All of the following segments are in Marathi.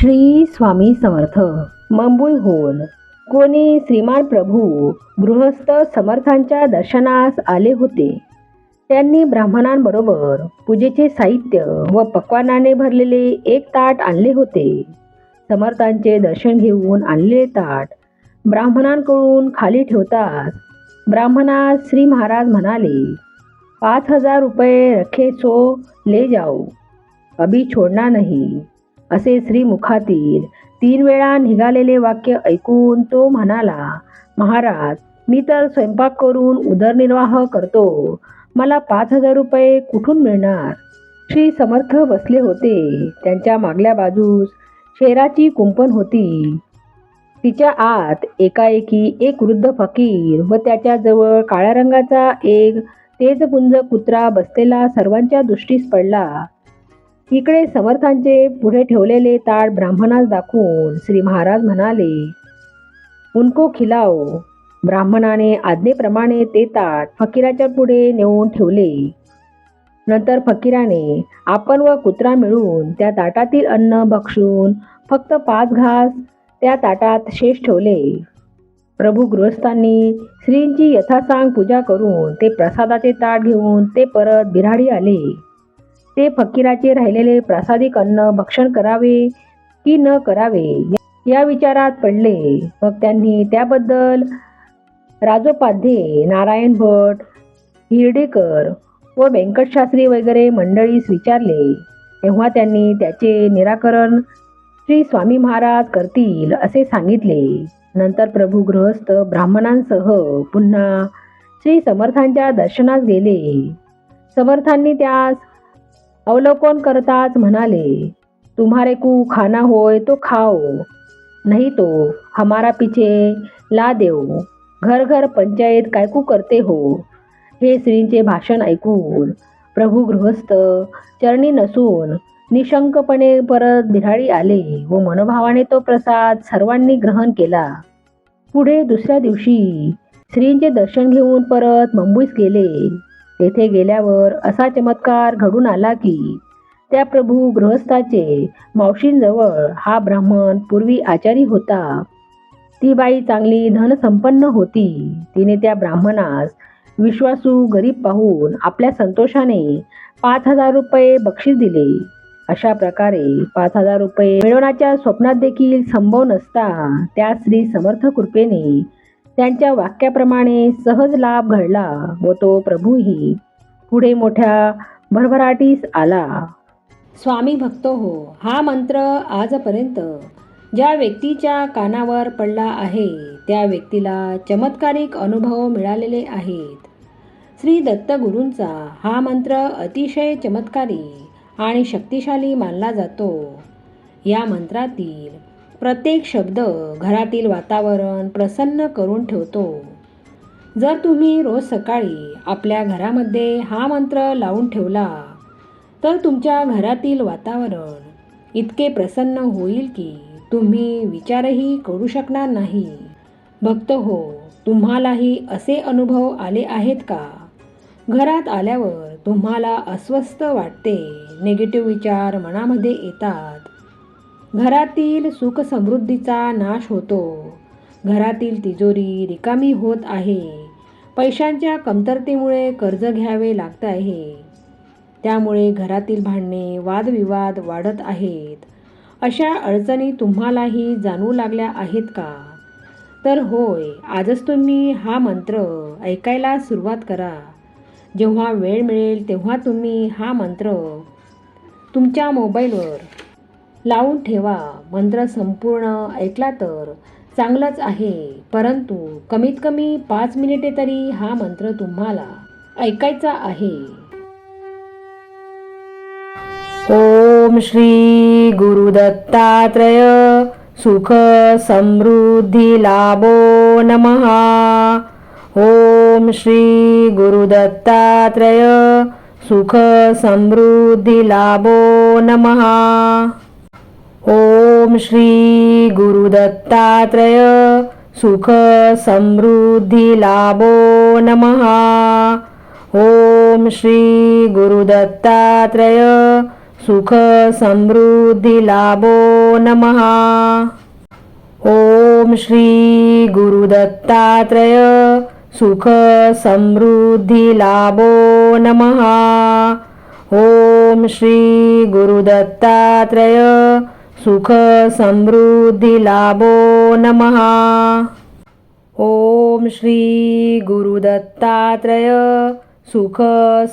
श्री स्वामी समर्थ. मंबुल होऊन कोणी श्रीमान प्रभू गृहस्थ समर्थांच्या दर्शनास आले होते. त्यांनी ब्राह्मणांबरोबर पूजेचे साहित्य व पक्वानाने भरलेले एक ताट आणले होते. समर्थांचे दर्शन घेऊन आणलेले ताट ब्राह्मणांकडून खाली ठेवताच ब्राह्मणास श्री महाराज म्हणाले पाच हजार रुपये रखे सो ले जाओ अभी छोडणार नाही. असे श्रीमुखातील तीन वेळा निघालेले वाक्य ऐकून तो म्हणाला महाराज मी तर स्वयंपाक करून उदरनिर्वाह करतो. मला पाच हजार रुपये कुठून मिळणार? श्री समर्थ बसले होते. त्यांच्या मागल्या बाजूस शेराची कुंपण होती. तिच्या आत एकाएकी एक वृद्ध फकीर व त्याच्याजवळ काळ्या रंगाचा एक तेजपुंज कुत्रा बसलेला सर्वांच्या दृष्टीस पडला. इकडे समर्थांचे पुढे ठेवलेले ताट ब्राह्मणास दाखवून श्री महाराज म्हणाले उनको खिलाओ. ब्राह्मणाने आज्ञेप्रमाणे ते ताट फकीराच्या पुढे नेऊन ठेवले. नंतर फकीराने आपण व कुत्रा मिळून त्या ताटातील अन्न भक्षून फक्त पाच घास त्या ताटात शेष ठेवले. प्रभू गृहस्थांनी श्रींची यथासांग पूजा करून ते प्रसादाचे ताट घेऊन ते परत बिराडी आले. ते फकीराचे राहिलेले प्रासादिक अन्न भक्षण करावे की न करावे या विचारात पडले. मग त्यांनी त्याबद्दल राजोपाध्ये नारायण भट हिरडेकर व व्यंकटशास्त्री वगैरे मंडळीस विचारले. तेव्हा त्यांनी त्याचे निराकरण श्री स्वामी महाराज करतील असे सांगितले. नंतर प्रभू गृहस्थ ब्राह्मणांसह पुन्हा श्री समर्थांच्या दर्शनास गेले. समर्थांनी त्यास अवलोकन करताच म्हणाले तुम्हारे कु खाना होय तो खाओ नहीं तो हमारा पीछे ला देऊ घर घर पंचायत कायकू करते हो हे श्रींचे भाषण ऐकून प्रभू गृहस्थ चरणी नसून निशंकपणे परत बिराडी आले व मनोभावाने तो प्रसाद सर्वांनी ग्रहण केला. पुढे दुसऱ्या दिवशी श्रींचे दर्शन घेऊन परत मुंबईस गेले. तेथे गेल्यावर असा चमत्कार घडून आला की त्या प्रभू गृहस्थाचे मावशींजवळ हा ब्राह्मण पूर्वी आचारी होता. ती बाई चांगली धनसंपन्न होती. तिने त्या ब्राह्मणास विश्वासू गरीब पाहून आपल्या संतोषाने पाच हजार रुपये बक्षीस दिले. अशा प्रकारे पाच हजार रुपये मिळवण्याच्या स्वप्नात देखील संभव नसता त्या श्री समर्थ कृपेने त्यांच्या वाक्याप्रमाणे सहज लाभ घडला व तो प्रभूही. पुढे मोठ्या भरभराटीस आला. स्वामी भक्त हो हा मंत्र आजपर्यंत ज्या व्यक्तीच्या कानावर पडला आहे त्या व्यक्तीला चमत्कारिक अनुभव मिळालेले आहेत. श्री दत्तगुरूंचा हा मंत्र अतिशय चमत्कारी आणि शक्तिशाली मानला जातो. या मंत्रातील प्रत्येक शब्द घरातील वातावरण प्रसन्न करून ठेवतो. जर तुम्ही रोज सकाळी आपल्या घरामध्ये हा मंत्र लावून ठेवला तर तुमच्या घरातील वातावरण इतके प्रसन्न होईल की तुम्ही विचारही करू शकणार नाही. भक्त हो तुम्हालाही असे अनुभव आले आहेत का? घरात आल्यावर तुम्हाला अस्वस्थ वाटते निगेटिव्ह विचार मनामध्ये येतात. घरातील सुख समृद्धीचा नाश होतो. घरातील तिजोरी रिकामी होत आहे. पैशांच्या कमतरतेमुळे कर्ज घ्यावे लागत आहे. त्यामुळे घरातील भांडणे वादविवाद वाढत आहेत. अशा अडचणी तुम्हालाही जाणवू लागल्या आहेत का? तर होय आजच तुम्ही हा मंत्र ऐकायला सुरुवात करा. जेव्हा वेळ मिळेल तेव्हा तुम्ही हा मंत्र तुमच्या मोबाईलवर लावून ठेवा. मंत्र संपूर्ण ऐकला तर चांगलंच आहे. परंतु कमीत कमी पाच मिनिटे तरी हा मंत्र तुम्हाला ऐकायचा आहे. ओम श्री गुरुदत्तात्रय सुख समृद्धी लाभो नमः. ओम श्री गुरुदत्तात्रय सुख समृद्धी लाभो नमः. ओम श्री गुरुदत्तात्रय सुख समृद्धी लाभो नमः। ओम श्री गुरुदत्तात्रय सुख समृद्धी लाभो नमः। ओम श्री गुरुदत्तात्रय सुख समृद्धी लाभो नमः। ओम श्री गुरुदत्तात्रय सुख समृद्धी लाभो नमः। ओम श्री गुरुदत्तात्रय सुख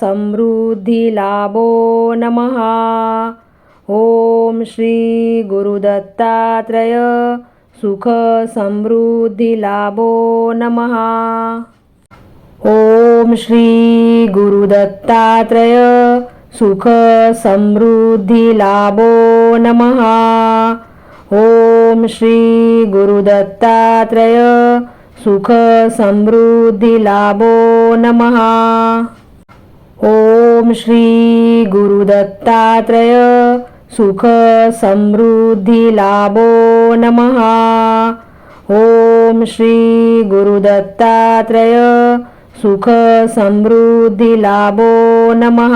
समृद्धी लाभो नमः। ओम श्री गुरुदत्तात्रय सुख समृद्धी लाभो नमः। ओम श्री गुरुदत्तात्रय सुख समृद्धी लाभो नमः। ओम श्री गुरुदत्तात्रय सुख समृद्धी लाभो नमः। ओम श्री गुरुदत्तात्रय सुख समृद्धी लाभो नमः। ओम श्री गुरुदत्तात्रय सुख समृद्धी लाभो नमः।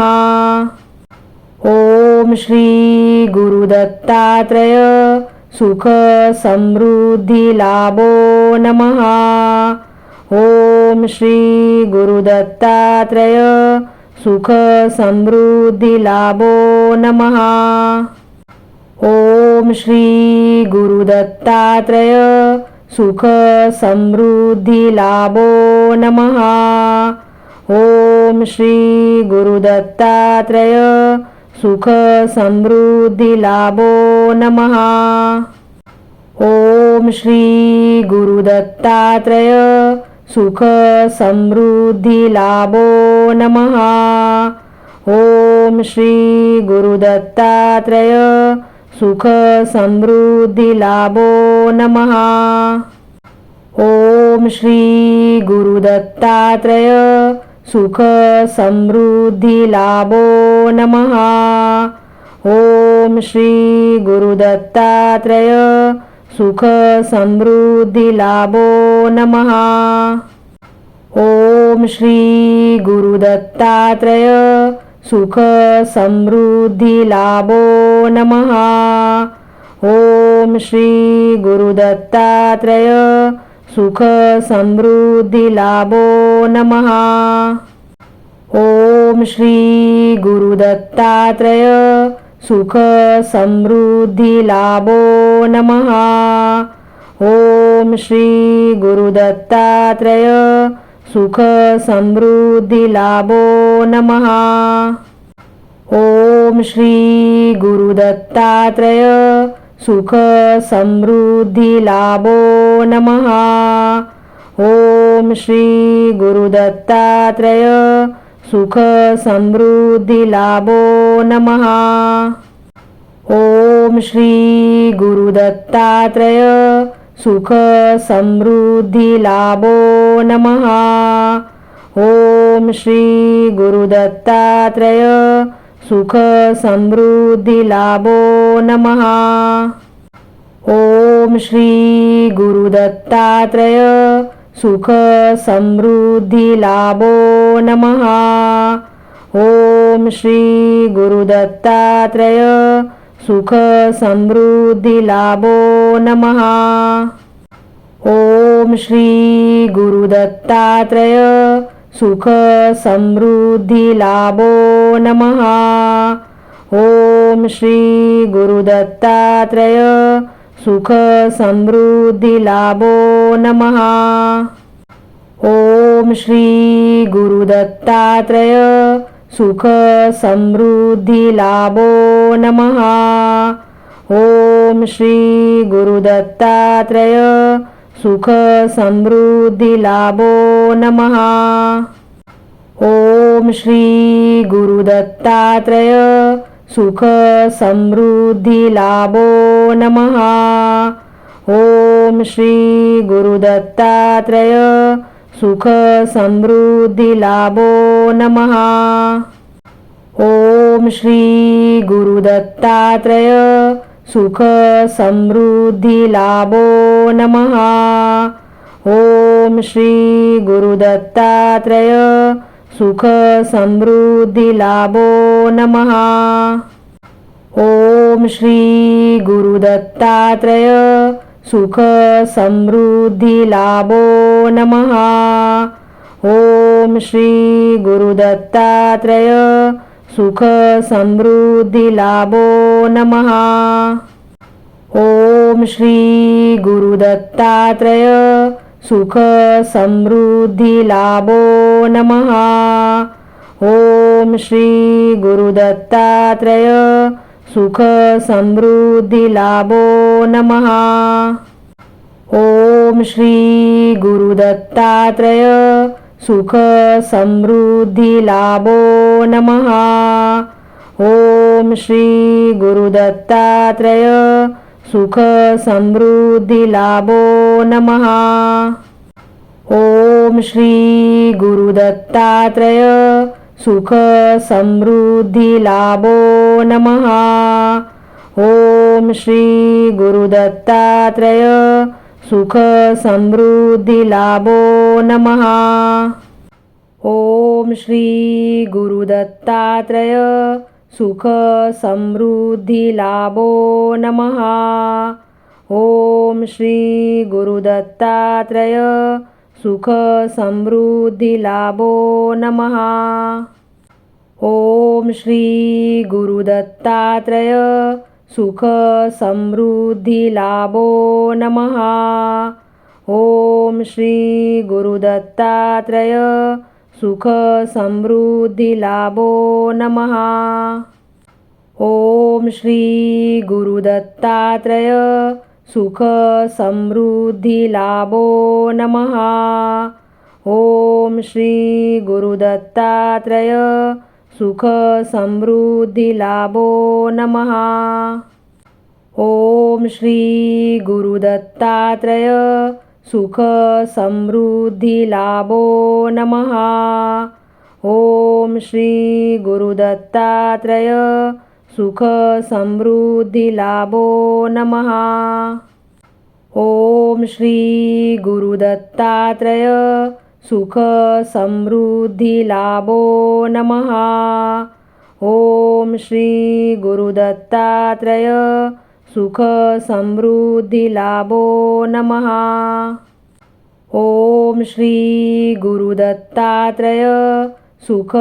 ओम श्री गुरुदत्तात्रय सुख समृद्धी लाभो नमः। ओम श्री गुरुदत्तात्रय सुख समृद्धी लाभो नमः। ओम श्री गुरुदत्तात्रय सुख समृद्धी लाभो नमः। ओम श्री गुरुदत्तात्रय सुख समृद्धी लाभो नमः। ओम श्री गुरुदत्तात्रय सुख समृद्धी लाभो नमः। ओम श्री गुरुदत्तात्रय सुख समृद्धी लाभो नमः। ओम श्री गुरुदत्तात्रय सुख समृद्धी लाभो नमः। ओम श्री गुरुदत्तात्रय सुख समृद्धी लाभो नमः। ओम श्री गुरुदत्तात्रय सुख समृद्धी लाभो नमः। ओम श्री गुरुदत्तात्रय सुख समृद्धी लाभो नमः। ओम श्री गुरुदत्तात्रय सुख समृद्धी लाभो नमः। ओम श्री गुरुदत्तात्रय सुख समृद्धी लाभो नमः। ओम श्री गुरुदत्तात्रय सुख समृद्धी लाभो नमः। ओम श्री गुरुदत्तात्रय सुख समृद्धी लाभो नमः। ओम श्री गुरुदत्तात्रय सुख समृद्धी लाभो नमः। ओम श्री गुरुदत्तात्रय सुख समृद्धी लाभो नमः। ओम श्री गुरुदत्तात्रय सुख समृद्धी लाभो नमः। ओम श्री गुरुदत्तात्रय सुख समृद्धी लाभो नमः। ओम श्री गुरुदत्तात्रय सुख समृद्धी लाभो नमः। ओम श्री गुरुदत्तात्रय सुख समृद्धी लाभो नमः। ओम श्री गुरुदत्तात्रय सुख समृद्धी लाभो नमः। ओम श्री गुरुदत्तात्रय सुख समृद्धी लाभो नमः। ओम श्री गुरुदत्तात्रय सुख समृद्धी लाभो नमः। ओम श्री गुरुदत्तात्रय सुख समृद्धी लाभो नमः। ओम श्री गुरुदत्तात्रय सुख समृद्धी लाभो नमः। ओम श्री गुरुदत्तात्रय सुख समृद्धी लाभो नमः। ओम श्री गुरुदत्तात्रय सुख समृद्धी लाभो नमः। ओम श्री गुरुदत्तात्रय सुख समृद्धी लाभो नमः। ओम श्री गुरुदत्तात्रय सुख समृद्धी लाभो नमः। ओम श्री गुरुदत्तात्रय सुख समृद्धी लाभो नमः। ओम श्री गुरुदत्तात्रय सुख समृद्धी लाभो नमः। ओम श्री गुरुदत्तात्रय सुख समृद्धी लाभो नमः। ओम श्री गुरुदत्तात्रय सुख समृद्धी लाभो नमः। ओम श्री गुरुदत्तात्रय सुख समृद्धी लाभो नमः। ओम श्री गुरुदत्तात्रय सुख समृद्धी लाभो नमः। ओम श्री गुरुदत्तात्रय सुख समृद्धी लाभो नमः। ओम श्री गुरुदत्तात्रय सुख समृद्धी लाभो नमः। ओम श्री गुरुदत्तात्रय सुख समृद्धी लाभो नमः। ओम श्री गुरुदत्तात्रय सुख समृद्धी लाभो नमः। ओम श्री गुरुदत्तात्रय सुख समृद्धी लाभो नमः। ओम श्री गुरुदत्तात्रय सुख समृद्धी लाभो नमः। ओम श्री गुरुदत्तात्रय सुख समृद्धी लाभो नमः। ओम श्री गुरुदत्तात्रय सुख समृद्धी लाभो नमः। ओम श्री गुरुदत्तात्रय सुख समृद्धी लाभो नमः। ओम श्री गुरुदत्तात्रय सुख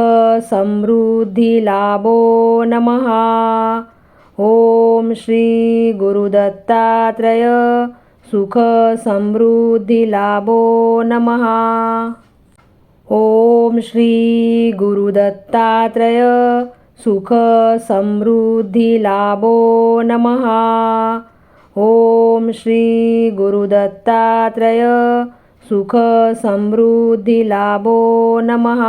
समृद्धी लाभो नमः। ओम श्री गुरुदत्तात्रय सुख समृद्धी लाभो नमः। ओम श्री गुरुदत्तात्रय सुख समृद्धी लाभो नमः। ओम श्री गुरुदत्तात्रय सुख समृद्धी लाभो नमः।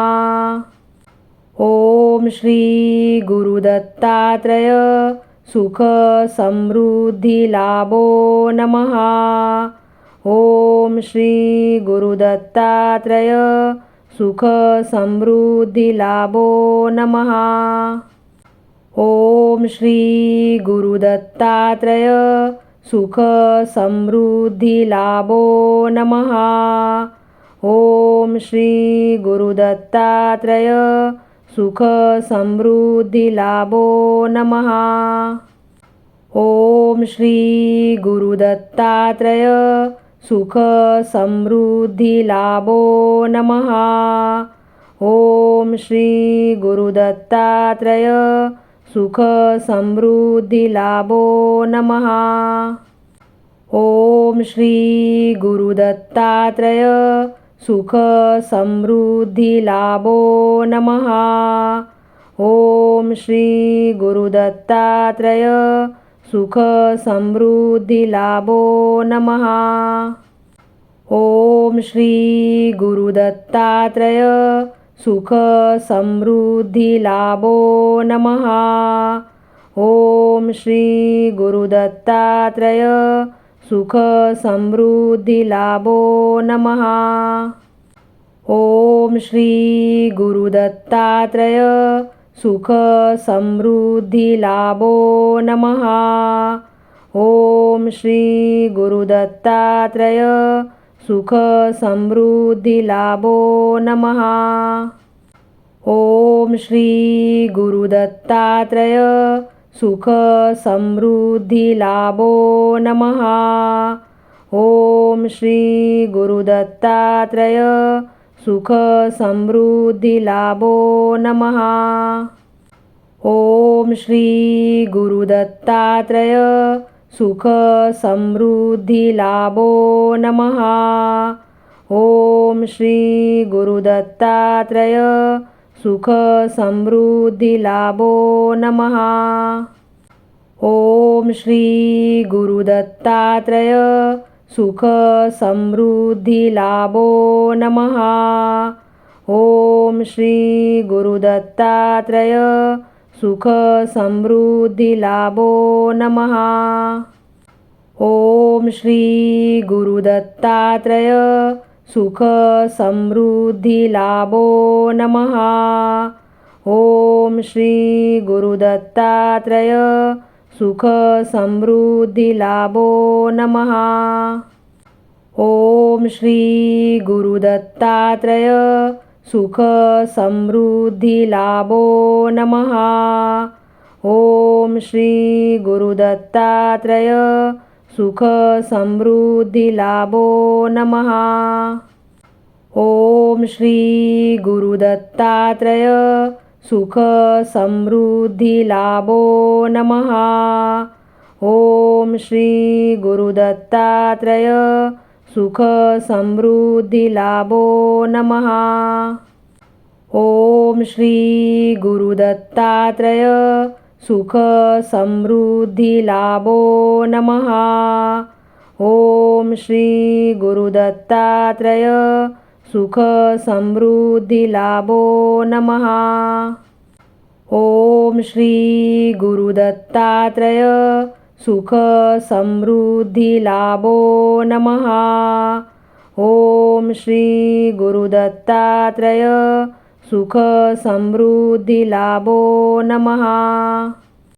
ओम श्री गुरुदत्तात्रय सुख समृद्धी लाभो नमः। ओम श्री गुरुदत्तात्रय सुख समृद्धी लाभो नमः। ओम श्री गुरुदत्तात्रय सुख समृद्धी लाभो नमः। ओम श्री गुरुदत्तात्रय सुख समृद्धी लाभो नमः। ओम श्री गुरुदत्तात्रय सुख समृद्धी लाभो नमः। ओम श्री गुरुदत्तात्रय सुख समृद्धी लाभो नमः। ओम श्री गुरुदत्तात्रय सुख समृद्धी लाभो नमः। ओम श्री गुरुदत्तात्रय सुख समृद्धी लाभो नमः। ओम श्री गुरुदत्तात्रय सुख समृद्धी लाभो नमः। ओम श्री गुरुदत्तात्रय सुख समृद्धी लाभो नमः। ओम श्री गुरुदत्तात्रय सुख समृद्धी लाभो नमः। ओम श्री गुरुदत्तात्रय सुख समृद्धी लाभो नमः। ओम श्री गुरुदत्तात्रय सुख समृद्धी लाभो नमः। ओम श्री गुरुदत्तात्रय सुख समृद्धी लाभो नमः। ओम श्री गुरुदत्तात्रय सुख समृद्धी लाभो नमः। ओम श्री गुरुदत्तात्रय सुख समृद्धी लाभो नमः। ओम श्री गुरुदत्तात्रय सुख समृद्धी लाभो नमः। ओम श्री गुरुदत्तात्रय सुख समृद्धी लाभो नमः। ओम श्री गुरुदत्तात्रय सुख समृद्धी लाभो नमः। ओम श्री गुरुदत्तात्रय सुख समृद्धी लाभो नमः। ओम श्री गुरुदत्तात्रय सुख समृद्धी लाभो नमः। ओम श्री गुरुदत्तात्रय सुख समृद्धी लाभो नमः। ओम श्री गुरुदत्तात्रय सुख समृद्धी लाभो नमः। ओम श्री गुरुदत्तात्रय सुख समृद्धी लाभो नमः। ओम श्री गुरुदत्तात्रय सुख समृद्धी लाभो नमः। ओम श्री गुरुदत्तात्रय सुख समृद्धी लाभो नमः। ओम श्री गुरुदत्तात्रय सुख समृद्धी लाभो नमः। ओम श्री गुरुदत्तात्रय सुख समृद्धी लाभो श्री गुरुदत्तात्रय सुख समृद्धी लाभो नमः।